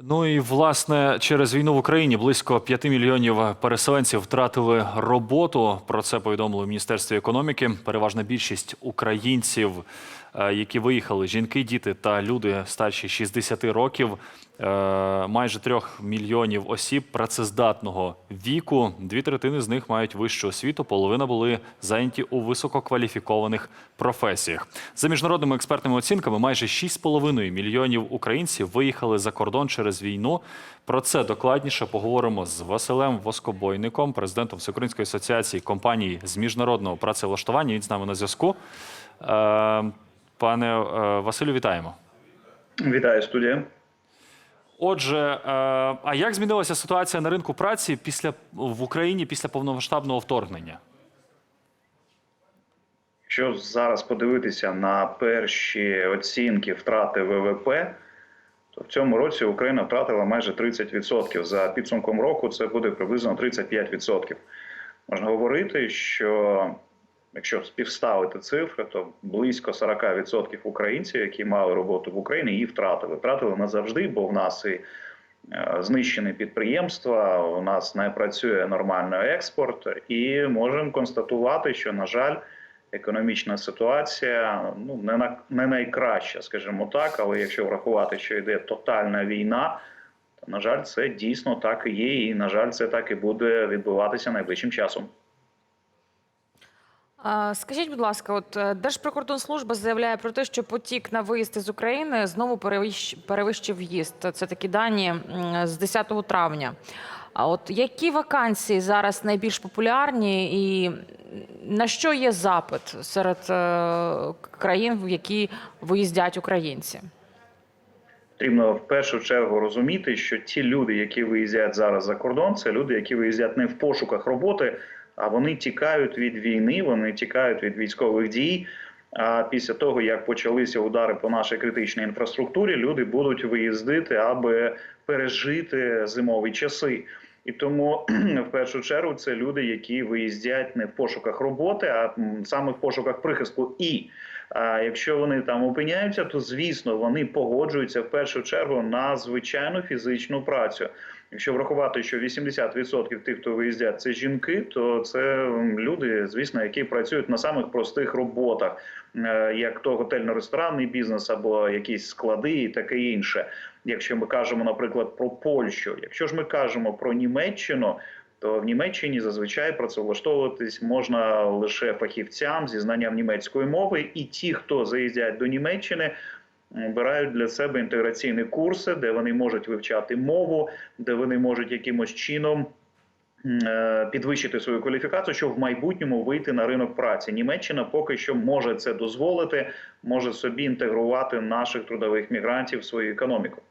Ну і власне через війну в Україні близько 5 мільйонів переселенців втратили роботу. Про це повідомили в міністерстві економіки. Переважна більшість українців, які виїхали, жінки, діти та люди старші 60 років. Е, Майже трьох мільйонів осіб працездатного віку. Дві третини з них мають вищу освіту. Половина були зайняті у висококваліфікованих професіях. За міжнародними експертними оцінками, майже 6,5 мільйонів українців виїхали за кордон через війну. Про це докладніше поговоримо з Василем Воскобойником, президентом Всеукраїнської асоціації компаній з міжнародного працевлаштування. Він з нами на зв'язку. Пане е, Василю, вітаємо. Вітаю студія. Отже, е, а як змінилася ситуація на ринку праці після в Україні після повномасштабного вторгнення? Якщо зараз подивитися на перші оцінки втрати ВВП, то в цьому році Україна втратила майже 30%. За підсумком року це буде приблизно 35%. Можна говорити, що якщо співставити цифри, то близько 40% українців, які мали роботу в Україні, її втратили. Втратили назавжди, бо в нас і е, знищені підприємства, у нас не працює нормально експорт, і можемо констатувати, що на жаль. Економічна ситуація ну не на не найкраща, скажімо так. Але якщо врахувати, що йде тотальна війна, то на жаль, це дійсно так і є, і на жаль, це так і буде відбуватися найближчим часом. Скажіть, будь ласка, от е, Держприкордонслужба заявляє про те, що потік на виїзд із України знову перевищ- перевищив в'їзд. Це такі дані з 10 травня. А от які вакансії зараз найбільш популярні, і на що є запит серед е, країн, в які виїздять українці? Потрібно в першу чергу розуміти, що ті люди, які виїздять зараз за кордон, це люди, які виїздять не в пошуках роботи, а вони тікають від війни, вони тікають від військових дій. А після того, як почалися удари по нашій критичній інфраструктурі, люди будуть виїздити, аби пережити зимові часи. І тому в першу чергу це люди, які виїздять не в пошуках роботи, а саме в пошуках прихистку. І а якщо вони там опиняються, то звісно вони погоджуються в першу чергу на звичайну фізичну працю. Якщо врахувати, що 80% тих, хто виїздять, це жінки, то це люди, звісно, які працюють на самих простих роботах, е, як то готельно-ресторанний бізнес або якісь склади і таке інше. Якщо ми кажемо, наприклад, про Польщу, якщо ж ми кажемо про Німеччину. То в Німеччині зазвичай працевлаштовуватись можна лише фахівцям зі знанням німецької мови, і ті, хто заїздять до Німеччини, обирають для себе інтеграційні курси, де вони можуть вивчати мову, де вони можуть якимось чином е, підвищити свою кваліфікацію, щоб в майбутньому вийти на ринок праці. Німеччина поки що може це дозволити, може собі інтегрувати наших трудових мігрантів в свою економіку.